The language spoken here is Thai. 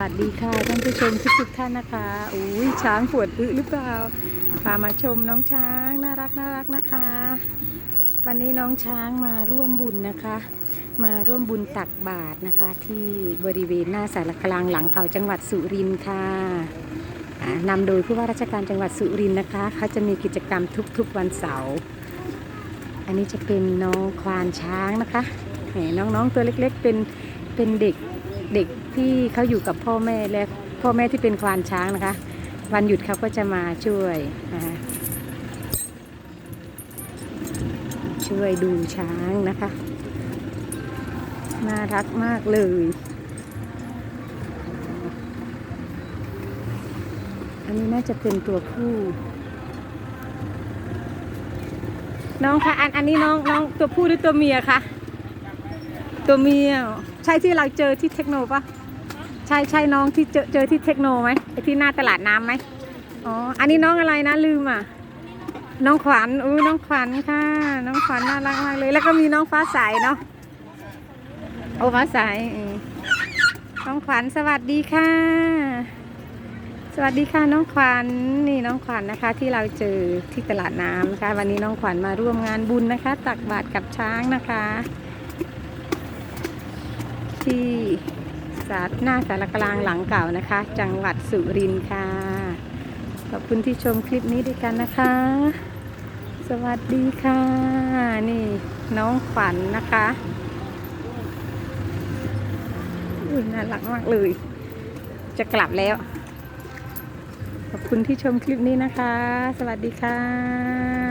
สวัสดีค่ะท่านผู้ชมทุกทุกๆท่านนะคะอุ้ยช้างปวดอึหรือเปล่าพามาชมน้องช้างน่ารักน่ารักนะคะ วันนี้น้องช้างมาร่วมบุญนะคะ มาร่วมบุญตักบาตรนะคะ ที่บริเวณหน้าสารกลางหลังเก่าจังหวัดสุรินทร์ค่ะอ่านำโดยผู้ว่าราชการจังหวัดสุรินทร์นะคะเขาจะมีกิจกรรมทุกๆวันเสาร์อันนี้จะเป็นน้องควานช้างนะคะแหมน้องๆตัวเล็กๆเป็นเป็นเด็ก เด็กที่เขาอยู่กับพ่อแม่และพ่อแม่ที่เป็นควานช้างนะคะ วันหยุดเขาก็จะมาช่วยนะคะช่วยดูช้างนะคะ น่ารักมากเลย อันนี้น่าจะเป็นตัวผู้น้องคะอันอันนี้น้องน้องตัวผู้หรือตัวเมียคะตัวเมีย ใช่ที่เราเจอที่เทคโนปะใช่ใช่น้องที่เจอเจอที่เทคโนไหมไอที่หน้าตลาดน้ำไหมอ๋ออันนี้น้องอะไรนะลืมอะน้องขวัญอุ้น้องขวัญค่ะ น้องขวัญน่ารักมากเลย แล้วก็มีน้องฟ้าใสเนาะโอ้ฟ้าใสน้องขวัญสวัสดีค่ะ สวัสดีค่ะน้องขวัญนี่น้องขวัญนะคะ ที่เราเจอที่ตลาดน้ำนะคะ วันนี้น้องขวัญมาร่วมงานบุญนะคะ ตักบาตรกับช้างนะคะ ที่สาหน้าสารกลางหลังเก่านะคะ จังหวัดสุรินทร์ค่ะ ขอบคุณที่ชมคลิปนี้ด้วยกันนะคะ สวัสดีค่ะ นี่น้องขวัญนะคะอุ้ยน่ารักมากเลย จะกลับแล้ว ขอบคุณที่ชมคลิปนี้นะคะ สวัสดีค่ะ